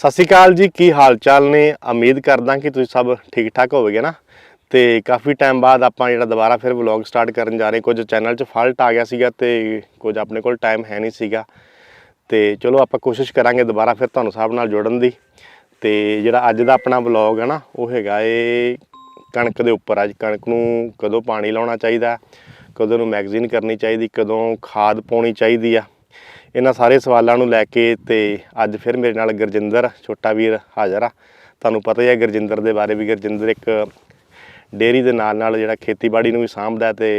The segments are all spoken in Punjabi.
ਸਤਿ ਸ਼੍ਰੀ ਅਕਾਲ ਜੀ, ਕੀ ਹਾਲ ਚਾਲ ਨੇ? ਉਮੀਦ ਕਰਦਾ ਕਿ ਤੁਸੀਂ ਸਭ ਠੀਕ ਠਾਕ ਹੋਵੋਗੇ ਨਾ। ਤੇ ਕਾਫੀ ਟਾਈਮ ਬਾਅਦ ਆਪਾਂ ਜਿਹੜਾ ਦੁਬਾਰਾ ਫਿਰ ਵਲੌਗ ਸਟਾਰਟ ਕਰਨ ਜਾ ਰਹੇ, ਕੁਝ ਚੈਨਲ 'ਚ ਫਾਲਟ ਆ ਗਿਆ ਸੀਗਾ ਤੇ ਕੁਝ ਆਪਣੇ ਕੋਲ ਟਾਈਮ ਹੈ ਨਹੀਂ ਸੀਗਾ। ਤੇ ਚਲੋ ਆਪਾਂ ਕੋਸ਼ਿਸ਼ ਕਰਾਂਗੇ ਦੁਬਾਰਾ ਫਿਰ ਤੁਹਾਨੂੰ ਸਭ ਨਾਲ ਜੋੜਨ ਦੀ। ਤੇ ਜਿਹੜਾ ਅੱਜ ਦਾ ਆਪਣਾ ਵਲੌਗ ਹੈ ਨਾ, ਉਹ ਹੈਗਾ ਏ ਕਣਕ ਦੇ ਉੱਪਰ। ਅੱਜ ਕਣਕ ਨੂੰ ਕਦੋਂ ਪਾਣੀ ਲਾਉਣਾ ਚਾਹੀਦਾ, ਕਦੋਂ ਨੂੰ ਮੈਗਜ਼ੀਨ ਕਰਨੀ ਚਾਹੀਦੀ, ਕਦੋਂ ਖਾਦ ਪਾਉਣੀ ਚਾਹੀਦੀ ਆ। ਇਹਨਾਂ ਸਾਰੇ ਸਵਾਲਾਂ ਨੂੰ ਲੈ ਕੇ ਤੇ ਅੱਜ ਫਿਰ ਮੇਰੇ ਨਾਲ ਗੁਰਜਿੰਦਰ ਛੋਟਾ ਵੀਰ ਹਾਜ਼ਰ ਆ। ਤੁਹਾਨੂੰ ਪਤਾ ਹੀ ਹੈ ਗੁਰਜਿੰਦਰ ਦੇ ਬਾਰੇ ਵੀ। ਗੁਰਜਿੰਦਰ ਇੱਕ ਡੇਅਰੀ ਦੇ ਨਾਲ ਨਾਲ ਜਿਹੜਾ ਖੇਤੀਬਾੜੀ ਨੂੰ ਵੀ ਸਾਂਭਦਾ ਤੇ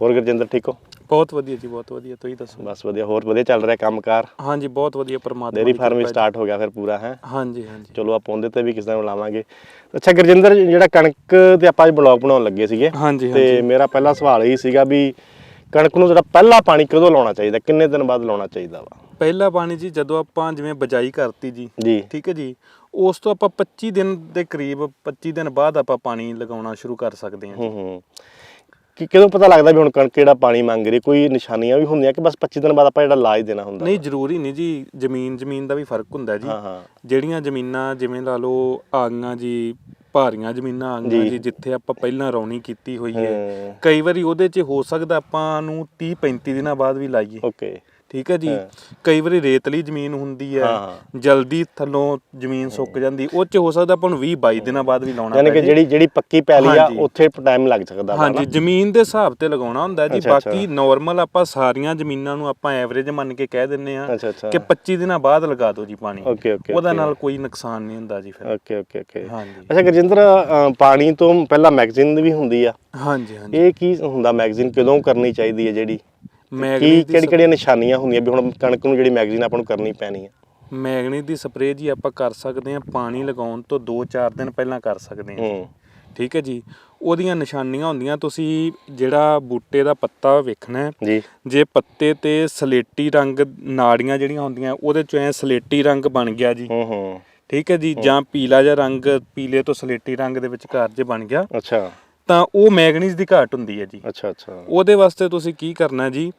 ਹੋਰ ਗੁਰਜਿੰਦਰ ਠੀਕ ਹੋ? ਬਹੁਤ ਵਧੀਆ ਜੀ ਬਹੁਤ ਵਧੀਆ। ਤੁਸੀਂ ਦੱਸੋ? ਬਸ ਵਧੀਆ ਹੋਰ ਵਧੀਆ ਚੱਲ ਰਿਹਾ ਕੰਮਕਾਰ? ਹਾਂਜੀ ਬਹੁਤ ਵਧੀਆ ਪਰਮਾਤਮਾ ਡੇਅਰੀ ਦੀ ਫਾਰਮ ਵੀ ਸਟਾਰਟ ਹੋ ਗਿਆ ਫਿਰ ਪੂਰਾ ਹੈ। ਹਾਂਜੀ ਹਾਂਜੀ। ਚਲੋ ਆਪਾਂ ਉਹਦੇ ਤੇ ਵੀ ਕਿਸੇ ਦਿਨ ਲਾਵਾਂਗੇ ਅੱਛਾ ਗੁਰਜਿੰਦਰ ਜਿਹੜਾ ਕਣਕ ਤੇ ਆਪਾਂ ਅੱਜ ਬਲੌਗ ਬਣਾਉਣ ਲੱਗੇ ਸੀਗੇ ਹਾਂਜੀ ਤੇ ਮੇਰਾ ਪਹਿਲਾ ਸਵਾਲ ਇਹ ਸੀਗਾ ਵੀ ਕਣਕ ਨੂੰ ਜਿਹੜਾ ਪਹਿਲਾ ਪਾਣੀ ਕਦੋਂ ਲਾਉਣਾ ਚਾਹੀਦਾ? ਕਿੰਨੇ ਦਿਨ ਬਾਅਦ ਲਾਉਣਾ ਚਾਹੀਦਾ ਵਾ? ਪਹਿਲਾ ਪਾਣੀ ਜੀ ਜਦੋਂ ਆਪਾਂ ਜਿਵੇਂ ਬਜਾਈ ਕਰਤੀ ਜੀ ਜੀ। ਠੀਕ ਹੈ ਜੀ ਉਸ ਤੋਂ ਆਪਾਂ 25 ਦਿਨ ਦੇ ਕਰੀਬ 25 ਦਿਨ ਬਾਅਦ ਆਪਾਂ ਪਾਣੀ ਲਗਾਉਣਾ ਸ਼ੁਰੂ ਕਰ ਸਕਦੇ ਹਾਂ ਹੂੰ ਹੂੰ। ਕਿ ਕਦੋਂ ਪਤਾ ਲੱਗਦਾ ਵੀ ਹੁਣ ਕਣਕ ਕਿਹੜਾ ਪਾਣੀ ਮੰਗ ਰਹੀ ਕੋਈ ਨਿਸ਼ਾਨੀਆਂ ਵੀ ਹੁੰਦੀਆਂ ਕਿ ਬਸ 25 ਦਿਨ ਬਾਅਦ ਆਪਾਂ ਜਿਹੜਾ ਲਾਜ ਦੇਣਾ ਹੁੰਦਾ ਨਹੀਂ ਜ਼ਰੂਰੀ ਨਹੀਂ ਜੀ। ਜ਼ਮੀਨ ਜ਼ਮੀਨ ਦਾ ਵੀ ਫ਼ਰਕ ਹੁੰਦਾ ਜੀ। ਜਿਹੜੀਆਂ ਜ਼ਮੀਨਾਂ ਜਿਵੇਂ ਲਾ ਲਓ ਆ ਗਈਆਂ ਜੀ ਭਾਰੀਆਂ ਜ਼ਮੀਨਾਂ ਆ ਗਈਆਂ ਜੀ। ਜਿੱਥੇ ਆਪਾਂ ਪਹਿਲਾਂ ਰੌਣੀ ਕੀਤੀ ਹੋਈ ਹੂੰ। ਕਈ ਵਾਰੀ ਉਹਦੇ 'ਚ ਹੋ ਸਕਦਾ ਆਪਾਂ ਨੂੰ 30 35 ਦਿਨਾਂ ਬਾਅਦ ਵੀ ਲਾਈਏ। ਓਕੇ। ਠੀਕ ਹੈ ਜੀ। ਕਈ ਵਾਰੀ ਰੇਤਲੀ ਜ਼ਮੀਨ ਹੁੰਦੀ ਹੈ। ਜਲਦੀ ਥੱਲੋਂ ਜ਼ਮੀਨ ਸੁੱਕ ਜਾਂਦੀ ਉਹ ਚ ਹੋ ਸਕਦਾ ਆਪਾਂ ਨੂੰ 20 22 ਦਿਨਾਂ ਬਾਅਦ ਵੀ ਲਾਉਣਾ ਯਾਨੀ ਕਿ। ਜਿਹੜੀ ਜਿਹੜੀ ਪੱਕੀ ਪੈਲੀ ਆ। ਉੱਥੇ ਟਾਈਮ ਲੱਗ ਸਕਦਾ ਹਾਂਜੀ ਜ਼ਮੀਨ ਦੇ ਹਿਸਾਬ ਤੇ ਲਗਾਉਣਾ ਹੁੰਦਾ ਜੀ। ਬਾਕੀ ਨਾਰਮਲ ਆਪਾਂ ਸਾਰੀਆਂ ਜ਼ਮੀਨਾਂ ਨੂੰ ਆਪਾਂ ਐਵਰੇਜ ਮੰਨ ਕੇ ਕਹਿ ਦਿੰਨੇ ਆ ਕਿ 25 ਦਿਨਾਂ ਬਾਅਦ ਲਗਾ ਦਿਓ ਜੀ ਪਾਣੀ। ਉਹਦਾ ਨਾਲ ਕੋਈ ਨੁਕਸਾਨ ਨਹੀਂ ਹੁੰਦਾ ਜੀ ਫਿਰ। Okay okay okay. ਹਾਂਜੀ। ਅੱਛਾ ਗੁਰਜਿੰਦਰ ਪਾਣੀ ਤੋਂ ਪਹਿਲਾਂ ਮੈਗਜ਼ੀਨ ਵੀ ਹੁੰਦੀ ਆ। ਹਾਂਜੀ ਹਾਂਜੀ। ਇਹ ਕੀ ਹੁੰਦਾ ਮੈਗਜ਼ੀਨ ਕਦੋਂ ਕਰਨੀ ਚਾਹੀਦੀ ਹੈ ਜਿਹੜੀ? ਕੀ ਮੈਗਨੀਜ਼ ਕਿਹੜੀ ਕਿਹੜੀਆਂ ਨਿਸ਼ਾਨੀਆਂ ਹੁੰਦੀਆਂ ਵੀ ਹੁਣ ਕਣਕ ਨੂੰ ਜਿਹੜੀ ਮੈਗਜ਼ੀਨ ਆਪਾਂ ਨੂੰ ਕਰਨੀ ਪੈਣੀ ਹੈ ਮੈਗਨੀਜ਼ ਦੀ ਸਪਰੇਅ ਜੀ ਆਪਾਂ ਕਰ ਸਕਦੇ ਆ ਪਾਣੀ ਲਗਾਉਣ ਤੋਂ 2-4 ਦਿਨ ਪਹਿਲਾਂ ਕਰ ਸਕਦੇ ਆ ਹੂੰ। ਠੀਕ ਹੈ ਜੀ? ਉਹਦੀਆਂ ਨਿਸ਼ਾਨੀਆਂ ਹੁੰਦੀਆਂ ਤੁਸੀਂ ਜਿਹੜਾ ਬੂਟੇ ਦਾ ਪੱਤਾ ਵੇਖਣਾ ਹੈ ਜੀ। ਜੇ ਪੱਤੇ ਤੇ ਸਲੇਟੀ ਰੰਗ ਨਾੜੀਆਂ ਜਿਹੜੀਆਂ ਹੁੰਦੀਆਂ ਉਹਦੇ ਚੋਂ ਐ ਸਲੇਟੀ ਰੰਗ ਬਣ ਗਿਆ ਜੀ। ਹੂੰ ਹੂੰ। ਠੀਕ ਹੈ ਜੀ? ਜਾਂ ਪੀਲਾ ਜਿਹਾ ਰੰਗ ਪੀਲੇ ਤੋਂ ਸਲੇਟੀ ਰੰਗ ਦੇ ਵਿਚਕਾਰ ਜੇ ਬਣ ਗਿਆ ਅੱਛਾ। ਤਾਂ ਉਹ ਮੈਗਨੀਜ਼ ਦੀ ਘਾਟ ਹੁੰਦੀ ਹੈ ਜੀ। ਅੱਛਾ ਅੱਛਾ। ਉਹਦੇ ਵਾਸਤੇ ਤੁਸੀਂ ਕੀ ਕਰਨਾ ਜੀ?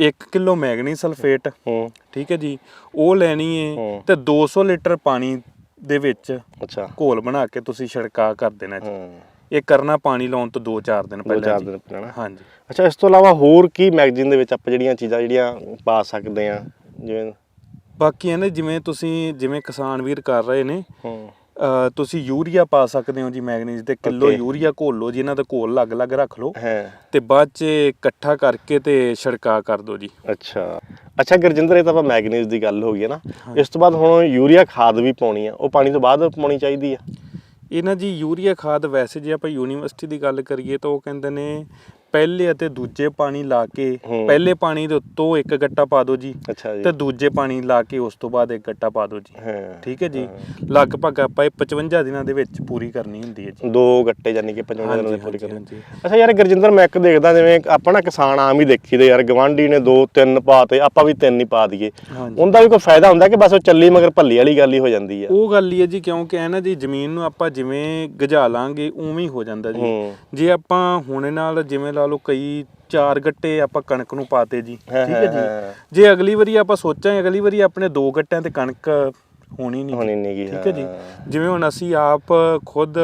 1 ਕਿਲੋ ਮੈਗਨੀਜ਼ ਸਲਫੇਟ ਹੂੰ। ਠੀਕ ਹੈ ਜੀ ਉਹ ਲੈਣੀ ਹੈ। ਤੇ 200 ਲੀਟਰ ਪਾਣੀ ਦੇ ਵਿੱਚ ਅੱਛਾ। ਘੋਲ ਬਣਾ ਕੇ ਤੁਸੀਂ ਛਿੜਕਾਅ ਕਰ ਦੇਣਾ ਜੀ। ਇਹ ਕਰਨਾ ਪਾਣੀ ਲਾਉਣ ਤੋਂ 2-4 ਦਿਨ ਪਹਿਲਾਂ ਚਾਰ ਜੀ। ਦਿਨ ਪਹਿਲਾਂ ਨਾ। ਹਾਂਜੀ। ਅੱਛਾ ਇਸ ਤੋਂ ਇਲਾਵਾ ਹੋਰ ਕੀ ਮੈਗਜ਼ੀਨ ਦੇ ਵਿੱਚ ਆਪਾਂ ਜਿਹੜੀਆਂ ਚੀਜ਼ਾਂ ਜਿਹੜੀਆਂ ਪਾ ਸਕਦੇ ਆ ਜਿਵੇਂ ਬਾਕੀ ਇਹਨੇ ਜਿਵੇਂ ਤੁਸੀਂ ਜਿਵੇਂ ਕਿਸਾਨ ਵੀਰ ਕਰ ਰਹੇ ਨੇ ਹੂੰ। ਤੁਸੀਂ ਯੂਰੀਆ ਪਾ ਸਕਦੇ ਹੋ ਜੀ ਮੈਗਨੀਜ਼ ਤੇ ਕਿਲੋ. ਯੂਰੀਆ ਘੋਲ ਲਓ ਜੀ ਇਹਨਾਂ ਦਾ ਘੋਲ ਅਲੱਗ-ਅਲੱਗ ਰੱਖ ਲਓ। ਹੈ। ਤੇ ਬਾਅਦ 'ਚ ਇਕੱਠਾ ਕਰਕੇ ਤੇ ਛਿੜਕਾ ਕਰ ਦਿਓ ਜੀ। ਅੱਛਾ। ਅੱਛਾ ਗੁਰਜਿੰਦਰ ਇਹ ਤਾਂ ਆਪਾਂ ਮੈਗਨੀਜ਼ ਦੀ ਗੱਲ ਹੋ ਗਈ ਹੈ ਨਾ। ਇਸ ਤੋਂ ਬਾਅਦ ਹੁਣ ਯੂਰੀਆ ਖਾਦ ਵੀ ਪਾਉਣੀ ਆ ਉਹ ਪਾਣੀ ਤੋਂ ਬਾਅਦ ਪਾਉਣੀ ਚਾਹੀਦੀ ਆ ਇਹ ਨਾ ਜੀ ਯੂਰੀਆ ਖਾਦ ਵੈਸੇ ਜੇ ਆਪਾਂ ਯੂਨੀਵਰਸਿਟੀ ਦੀ ਗੱਲ ਕਰੀਏ ਤਾਂ ਉਹ ਕਹਿੰਦੇ ਨੇ ਪਹਿਲੇ ਅਤੇ ਦੂਜੇ ਪਾਣੀ ਲਾ ਕੇ ਹੂੰ। ਪਹਿਲੇ ਪਾਣੀ ਦੇ ਉੱਤੋਂ ਇੱਕ ਗੱਟਾ ਪਾ ਦਿਓ ਜੀ ਅੱਛਾ ਜੀ। ਤੇ ਦੂਜੇ ਪਾਣੀ ਲਾ ਕੇ ਉਸ ਤੋਂ ਬਾਅਦ ਇੱਕ ਗੱਟਾ ਪਾ ਦਿਓ ਜੀ। ਹਾਂ ਠੀਕ ਹੈ ਜੀ? ਲਗਭਗ ਆਪਾਂ ਇਹ 55 ਦਿਨਾਂ ਦੇ ਵਿੱਚ ਪੂਰੀ ਕਰਨੀ ਹੁੰਦੀ ਹੈ ਜੀ। ਦੋ ਗੱਟੇ ਜਾਨੀ ਕਿ 55 ਦਿਨਾਂ ਹਾਂਜੀ, ਦੀ ਪੂਰੀ ਹਾਂਜੀ, ਕਰਨੀ। ਹਾਂਜੀ। ਅੱਛਾ ਯਾਰ ਗੁਰਜਿੰਦਰ ਮੈਂ ਇੱਕ ਦੇਖਦਾ ਜਿਵੇਂ ਆਪਣਾ ਕਿਸਾਨ ਆਮ ਹੀ ਦੇਖੀਦੇ ਯਾਰ ਗਵਾਂਢੀ ਨੇ ਦੋ ਤਿੰਨ ਪਾਤੇ ਆਪਾਂ ਵੀ ਤਿੰਨ ਹੀ ਪਾ ਦਈਏ। ਹਾਂਜੀ। ਉਹਦਾ ਵੀ ਕੋਈ ਫਾਇਦਾ ਹੁੰਦਾ ਕਿ ਬਸ ਉਹ ਚੱਲੀ ਮਗਰ ਭੱਲੀ ਵਾਲੀ ਗੱਲ ਹੀ ਹੋ ਜਾਂਦੀ ਆ? ਉਹ ਗੱਲ ਹੀ ਹੈ ਜੀ ਕਿਉਂਕਿ ਇਹ ਨਾ ਜੀ ਜ਼ਮੀਨ ਨੂੰ ਆਪਾਂ ਜਿਵੇਂ ਗਜਾ ਲਾਂਗੇ ਉਵੇਂ ਹੀ ਹੋ ਜਾਂਦਾ ਜੀ। ਹੂੰ। ਜੇ ਆਪਾਂ ਹੁਣੇ ਨਾਲ ਜਿਵੇਂ ਲਾ ਲਓ ਕਈ ਚਾਰ ਗੱਟੇ ਆਪਾਂ ਕਣਕ ਨੂੰ ਪਾਤੇ ਜੀ ਠੀਕ ਹੈ ਜੀ? ਜੇ ਅਗਲੀ ਵਾਰੀ ਆਪਾਂ ਸੋਚਾਂਗੇ ਅਗਲੀ ਵਾਰੀ ਆਪਣੇ ਦੋ ਗੱਟਿਆਂ ਤੇ ਕਣਕ ਹੋਣੀ ਨਹੀਂ ਹੋਣੀ ਨਹੀਂ ਠੀਕ ਹੈ ਜੀ? ਜਿਵੇਂ ਹੁਣ ਅਸੀਂ ਆਪ ਖੁਦ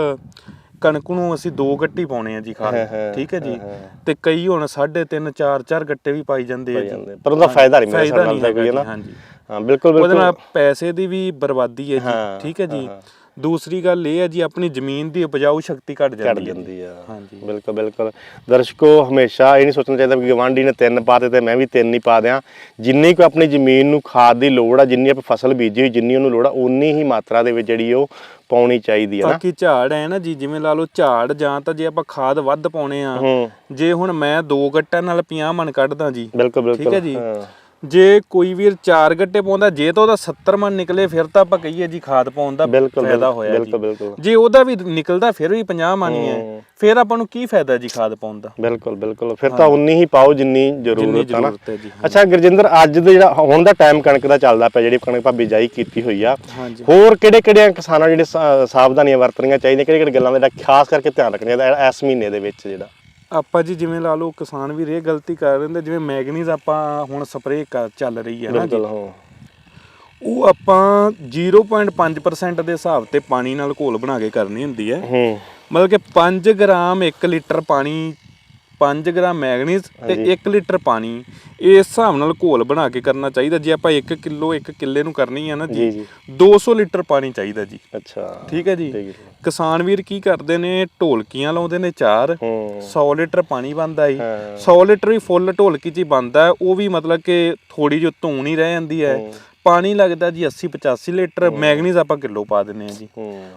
ਕਣਕ ਨੂੰ ਅਸੀਂ ਦੋ ਗੱਟੀ ਪਾਉਣੇ ਆ ਜੀ ਖਾਦ ਠੀਕ ਹੈ ਜੀ। ਤੇ ਕਈ ਹੁਣ 3.5 4 4 ਗੱਟੇ ਵੀ ਪਾਈ ਜਾਂਦੇ ਆ ਜੀ। ਪਰ ਉਹਦਾ ਫਾਇਦਾ ਨਹੀਂ ਨਹੀਂ ਕੋਈ ਹੈ ਨਾ। ਹਾਂ ਬਿਲਕੁਲ ਉਹਦੇ ਬਿਲਕੁਲ ਨਾਲ ਪੈਸੇ ਦੀ ਵੀ ਬਰਬਾਦੀ ਹੈ ਜੀ ਠੀਕ ਹੈ ਜੀ। ਦੂਸਰੀ ਗੱਲ ਇਹ ਹੈ ਜੀ ਆਪਣੀ ਜ਼ਮੀਨ ਦੀ ਉਪਜਾਊ ਸ਼ਕਤੀ ਘਟ ਜਾਂਦੀ ਹੈ। ਜਾਂਦੀ ਆ। ਹਾਂਜੀ। ਬਿਲਕੁਲ ਬਿਲਕੁਲ। ਦਰਸ਼ਕੋ ਹਮੇਸ਼ਾ ਇਹ ਨਹੀਂ ਸੋਚਣਾ ਚਾਹੀਦਾ ਕਿ ਗਵਾਂਢੀ ਨੇ ਤਿੰਨ ਪਾਤੇ ਤੇ ਮੈਂ ਵੀ ਤਿੰਨ ਹੀ ਪਾ ਦਿਆਂ। ਜਿੰਨੀ ਕੋ ਆਪਣੀ ਜ਼ਮੀਨ ਨੂੰ ਖਾਦ ਦੀ ਲੋੜ ਆ ਜਿੰਨੀ ਆਪਾਂ ਫਸਲ ਬੀਜੀ ਹੋਈ ਜਿੰਨੀ ਉਹਨੂੰ ਲੋੜ ਆ ਉਨੀ ਹੀ ਮਾਤਰਾ ਦੇ ਵਿੱਚ ਜਿਹੜੀ ਉਹ ਪਾਉਣੀ ਚਾਹੀਦੀ ਹੈ ਨਾ। ਬਾਕੀ ਝਾੜ ਹੈ ਨਾ ਜੀ ਜਿਵੇਂ ਲਾ ਲਓ ਝਾੜ ਜਾਂ ਤਾਂ ਜੇ ਆਪਾਂ ਖਾਦ ਵੱਧ ਪਾਉਣੇ ਆ ਜੇ ਹੁਣ ਮੈਂ ਦੋ ਗੱਟਾਂ ਨਾਲ 50 ਮਣ ਕੱਢਦਾ ਜੀ ਬਿਲਕੁਲ ਬਿਲਕੁਲ। ਠੀਕ ਹੈ ਜੀ। ਜੇ ਕੋਈ ਵੀਰ ਚਾਰ ਗੱਟੇ ਪਾਉਂਦਾ ਜੇ ਤਾਂ ਉਹਦਾ 70 ਮਣ ਨਿਕਲੇ ਫਿਰ ਤਾਂ ਆਪਾਂ ਕਹੀਏ ਜੀ ਖਾਦ ਪਾਉਣ ਦਾ ਫਾਇਦਾ ਹੋਇਆ ਜੀ। ਬਿਲਕੁਲ ਜੇ ਉਹਦਾ ਵੀ ਨਿਕਲਦਾ ਫਿਰ ਵੀ 50 ਮਣ ਹੀ ਹੈ। ਫਿਰ ਆਪਾਂ ਨੂੰ ਕੀ ਫਾਇਦਾ ਜੀ ਖਾਦ ਪਾਉਣ ਦਾ? ਬਿਲਕੁਲ ਬਿਲਕੁਲ। ਫਿਰ ਤਾਂ ਉਨੀ ਹੀ ਪਾਓ ਜਿੰਨੀ ਜ਼ਰੂਰਤ ਹੈ ਨਾ। ਅੱਛਾ ਗੁਰਜਿੰਦਰ ਅੱਜ ਦੇ ਜਿਹੜਾ ਹੁਣ ਦਾ ਟਾਈਮ ਕਣਕ ਦਾ ਚੱਲਦਾ ਪਿਆ ਜਿਹੜੀ ਕਣਕ ਭਾਬੀ ਜਾਈ ਕੀਤੀ ਹੋਈ ਆ। ਹੋਰ ਕਿਹੜੇ ਕਿਹੜੇ ਕਿਸਾਨਾਂ ਜਿਹੜੇ ਸਾਵਧਾਨੀਆਂ ਵਰਤਣੀਆਂ ਚਾਹੀਦੀਆਂ ਕਿਹੜੇ ਕਿਹੜੇ ਗੱਲਾਂ ਦਾ ਜਿਹੜਾ ਖਾਸ ਕਰਕੇ ਧਿਆਨ ਰੱਖਣਾ ਚਾਹੀਦਾ ਇਸ ਮਹੀਨੇ ਦੇ ਵਿੱਚ ਜਿਹੜਾ? ਆਪਾਂ ਜੀ ਜਿਵੇਂ ਲਾ ਲਓ ਕਿਸਾਨ ਵੀਰ ਇਹ ਗਲਤੀ ਕਰ ਰਹੇ ਨੇ ਜਿਵੇਂ ਮੈਗਨੀਜ਼ ਆਪਾਂ ਹੁਣ ਸਪਰੇਅ ਚੱਲ ਰਹੀ ਹੈ ਨਾ ਜੀ। ਬਿਲਕੁਲ ਹਾਂ। ਉਹ ਆਪਾਂ 0.5% ਦੇ ਹਿਸਾਬ ਤੇ ਪਾਣੀ ਨਾਲ ਘੋਲ ਬਣਾ ਕੇ ਕਰਨੀ ਹੁੰਦੀ ਹੈ। ਹੂੰ। ਮਤਲਬ ਕਿ 5 ਗ੍ਰਾਮ 1 ਲੀਟਰ ਪਾਣੀ 5 ਗ੍ਰਾਮ ਮੈਗਨੀਜ਼ ਤੇ 1 ਲੀਟਰ ਪਾਣੀ। ਇਸ ਹਿਸਾਬ ਨਾਲ ਘੋਲ ਬਣਾ ਕੇ ਕਰਨਾ ਚਾਹੀਦਾ। ਜੇ ਆਪਾਂ 1 ਕਿਲੋ 1 ਕਿੱਲੇ ਨੂੰ ਕਰਨੀ ਹੈ ਨਾ ਜੀ ਜੀ ਜੀ। 200 ਲੀਟਰ ਪਾਣੀ ਚਾਹੀਦਾ ਜੀ। ਅੱਛਾ। ਠੀਕ ਹੈ ਜੀ? ਹੈ ਕਿਸਾਨ ਵੀਰ ਕੀ ਕਰਦੇ ਨੇ? ਢੋਲਕੀਆਂ ਲਾਉਂਦੇ ਨੇ ਚਾਰ। ਹੂੰ। 100 ਲੀਟਰ ਪਾਣੀ ਬੰਦਾ ਹਾਂ। 100 ਲੀਟਰ ਵੀ ਫੁੱਲ ਢੋਲਕੀ ਚ ਹੀ ਬੰਦਾ ਹੈ ਉਹ ਵੀ ਮਤਲਬ ਕਿ ਥੋੜੀ ਜਿਹੀ ਧੂਣ ਹੀ ਰਹਿ ਜਾਂਦੀ ਹੈ। ਹੂੰ। ਪਾਣੀ ਲੱਗਦਾ ਜੀ 80 85 ਲੀਟਰ ਮੈਗਨੀਜ਼ ਆਪਾਂ ਕਿਲੋ ਪਾ ਦਿੰਨੇ ਆ ਜੀ।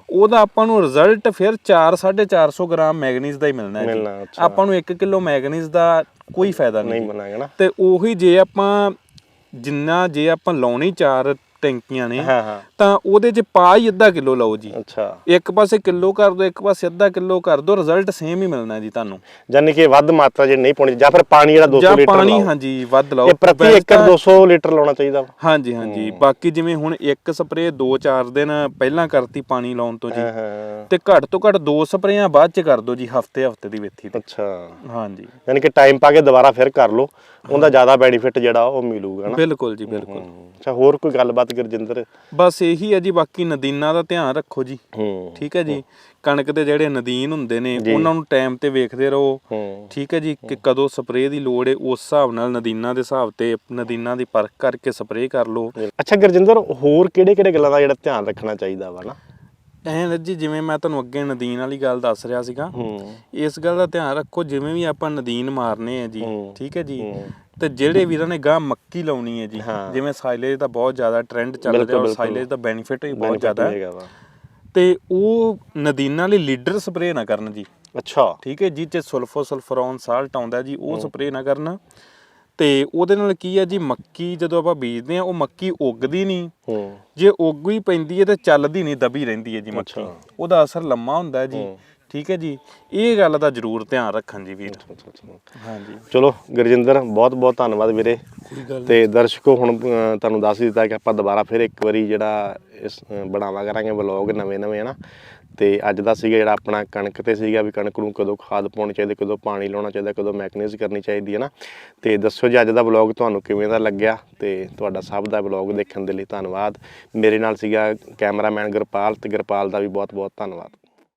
ਉਹਦਾ ਆਪਾਂ ਨੂੰ ਰਿਜ਼ਲਟ ਫਿਰ 4 450 ਗ੍ਰਾਮ ਮੈਗਨੀਜ਼ ਦਾ ਹੀ ਮਿਲਣਾ ਹੈ ਮਿਲਣਾ, ਜੀ। ਆਪਾਂ ਨੂੰ 1 ਕਿਲੋ ਮੈਗਨੀਜ਼ ਦਾ ਕੋਈ ਫਾਇਦਾ ਨਹੀਂ ਨਾ। ਤੇ ਉਹੀ ਜੇ ਆਪਾਂ ਜਿੰਨਾ ਜੇ ਆਪਾਂ ਲਾਉਣੀ ਚਾਰ ਟੈਂਕੀਆਂ ਨੇ ਤਾਂ ਉਹਦੇ ਚ ਪਾ ਹੀ ਅੱਧਾ ਕਿਲੋ ਲਾਓ ਜੀ। ਅੱਛਾ। ਇੱਕ ਪਾਸੇ ਕਿਲੋ ਕਰ ਦੋ ਇੱਕ ਪਾਸੇ ਅੱਧਾ ਕਿਲੋ ਕਰ ਦੋ ਰਿਜ਼ਲਟ ਸੇਮ ਹੀ ਮਿਲਣਾ ਜੀ ਤੁਹਾਨੂੰ। ਯਾਨੀ ਕਿ ਵੱਧ ਮਾਤਰਾ ਜੇ ਨਹੀਂ ਪਾਉਣੀ ਜਾਂ ਫਿਰ ਪਾਣੀ ਜਿਹੜਾ 200 ਜਾਂ ਲੀਟਰ ਪਾਣੀ ਲਾਓ। ਹਾਂਜੀ ਵੱਧ ਲਾਓ। ਇਹ ਪ੍ਰਤੀ ਏਕੜ ਤਾਂ- 200 ਲੀਟਰ ਲਾਉਣਾ ਚਾਹੀਦਾ ਵਾ। ਹਾਂਜੀ ਹਾਂਜੀ। ਬਾਕੀ ਜਿਵੇਂ ਹੁਣ ਇੱਕ ਸਪਰੇਅ 2-4 ਦਿਨ ਪਹਿਲਾਂ ਕਰਤੀ ਪਾਣੀ ਲਾਉਣ ਤੋਂ ਜੀ। ਤੇ ਘੱਟ ਤੋਂ ਘੱਟ ਦੋ ਸਪਰੇਆਂ ਬਾਅਦ ਚ ਕਰ ਦਿਓ ਜੀ ਹਫ਼ਤੇ ਹਫ਼ਤੇ ਦੀ ਵੇਥੀ ਤੇ। ਅੱਛਾ। ਹਾਂਜੀ। ਯਾਨੀ ਕਿ ਟਾਈਮ ਪਾ ਕੇ ਦੁਬਾਰਾ ਫਿਰ ਕਰ ਲਓ। ਉਹਦਾ ਜ਼ਿਆਦਾ ਬੈਨੀਫਿਟ ਜਿਹੜਾ ਉਹ ਮਿਲੂਗਾ ਨਾ। ਬਿਲਕੁਲ ਜੀ ਬਿਲਕੁਲ। ਅੱਛਾ ਹੋਰ ਕੋਈ ਗੱਲਬਾਤ ਗੁਰਜਿੰਦਰ? ਬਸ ਇਹੀ ਹੈ ਜੀ ਬਾਕੀ ਨਦੀਨਾਂ ਦਾ ਧਿਆਨ ਰੱਖੋ ਜੀ। ਹੂੰ ਠੀਕ ਹੈ ਜੀ? ਕਣਕ ਦੇ ਜਿਹੜੇ ਨਦੀਨ ਹੁੰਦੇ ਨੇ ਉਹਨਾਂ ਨੂੰ ਟਾਈਮ ਤੇ ਵੇਖਦੇ ਰਹੋ। ਠੀਕ ਹੈ ਜੀ? ਕਿ ਕਦੋਂ ਸਪਰੇਅ ਦੀ ਲੋੜ ਹੈ ਉਸ ਹਿਸਾਬ ਨਾਲ ਨਦੀਨਾਂ ਦੇ ਹਿਸਾਬ ਤੇ ਨਦੀਨਾਂ ਦੀ ਪਰਖ ਕਰਕੇ ਸਪਰੇਅ ਕਰ ਲਓ। ਅੱਛਾ ਗੁਰਜਿੰਦਰ ਹੋਰ ਕਿਹੜੇ ਕਿਹੜੇ ਗੱਲਾਂ ਦਾ ਜਿਹੜਾ ਧਿਆਨ ਰੱਖਣਾ ਚਾਹੀਦਾ ਵਾ ਨਾ? ਐਂ ਜੀ ਜਿਵੇਂ ਮੈਂ ਤੁਹਾਨੂੰ ਅੱਗੇ ਨਦੀਨ ਵਾਲੀ ਗੱਲ ਦੱਸ ਰਿਹਾ ਸੀਗਾ। ਇਸ ਗੱਲ ਦਾ ਧਿਆਨ ਰੱਖੋ ਜਿਵੇਂ ਵੀ ਆਪਾਂ ਨਦੀਨ ਮਾਰਨੇ ਆ ਜੀ। ਠੀਕ ਹੈ ਜੀ। ਤੇ ਜਿਹੜੇ ਵੀਰਾਂ ਨੇ ਗਾਂ ਮੱਕੀ ਲਾਉਣੀ ਹੈ ਜੀ। ਜਿਵੇਂ ਸਾਈਲੇਜ ਦਾ ਬਹੁਤ ਜ਼ਿਆਦਾ ਟ੍ਰੈਂਡ ਚੱਲ ਰਿਹਾ ਔਰ। ਸਾਈਲੇਜ ਦਾ ਬੈਨੀਫਿਟ ਵੀ ਬਹੁਤ ਜ਼ਿਆਦਾ ਹੈ। ਤੇ ਉਹ ਨਦੀਨਾਂ ਲਈ ਲੀਡਰ ਸਪਰੇਅ ਨਾ ਕਰਨ ਜੀ। ਅੱਛਾ। ਠੀਕ ਹੈ ਜੀ ਚ ਸਲਫੋ ਸਲਫਰੋਨ ਸਾਲਟ ਆਉਂਦਾ ਜੀ ਉਹ ਸਪਰੇਅ ਨਾ ਕਰਨ। ਤੇ ਉਹਦੇ ਨਾਲ ਕੀ ਹੈ ਜੀ ਮੱਕੀ ਜਦੋਂ ਆਪਾਂ ਬੀਜਦੇ ਆ ਉਹ ਮੱਕੀ ਉੱਗਦੀ ਨਹੀਂ। ਜੇ ਉੱਗ ਵੀ ਪੈਂਦੀ ਹੈ ਤੇ ਚੱਲਦੀ ਨਹੀਂ ਦਬੀ ਰਹਿੰਦੀ ਹੈ ਜੀ ਮੱਕੀ। ਉਹਦਾ ਅਸਰ ਲੰਮਾ ਹੁੰਦਾ ਹੈ ਜੀ। ਠੀਕ ਹੈ ਜੀ? ਇਹ ਗੱਲ ਦਾ ਜ਼ਰੂਰ ਧਿਆਨ ਰੱਖਣ ਜੀ ਵੀਰ। ਹਾਂਜੀ। ਚਲੋ ਗੁਰਜਿੰਦਰ ਬਹੁਤ ਬਹੁਤ ਧੰਨਵਾਦ ਵੀਰੇ। ਤੇ ਦਰਸ਼ਕੋ ਹੁਣ ਤੁਹਾਨੂੰ ਦੱਸ ਹੀ ਦਿੱਤਾ ਕਿ ਆਪਾਂ ਦੁਬਾਰਾ ਫਿਰ ਇੱਕ ਵਾਰੀ ਜਿਹੜਾ ਇਸ ਬਣਾਵਾ ਕਰਾਂਗੇ ਵਲੌਗ ਨਵੇਂ ਨਵੇਂ ਹਨਾ? ਤੇ ਅੱਜ ਦਾ ਸੀਗਾ ਜਿਹੜਾ ਆਪਣਾ ਕਣਕ ਤੇ ਸੀਗਾ ਵੀ ਕਣਕ ਨੂੰ ਕਦੋਂ ਖਾਦ ਪਾਉਣੀ ਚਾਹੀਦੀ ਕਦੋਂ ਪਾਣੀ ਲਾਉਣਾ ਚਾਹੀਦਾ ਕਦੋਂ ਮੈਕਨਿਜ਼ ਕਰਨੀ ਚਾਹੀਦੀ ਹੈ ਨਾ ਤੇ ਦੱਸੋ ਜੀ ਅੱਜ ਦਾ ਵਲੌਗ ਤੁਹਾਨੂੰ ਕਿਵੇਂ ਦਾ ਲੱਗਿਆ? ਤੇ ਤੁਹਾਡਾ ਸਭ ਦਾ ਵਲੌਗ ਦੇਖਣ ਦੇ ਲਈ ਧੰਨਵਾਦ। ਮੇਰੇ ਨਾਲ ਸੀਗਾ ਕੈਮਰਾਮੈਨ ਗੁਰਪਾਲ ਤੇ ਗੁਰਪਾਲ ਦਾ ਵੀ ਬਹੁਤ ਬਹੁਤ ਧੰਨਵਾਦ।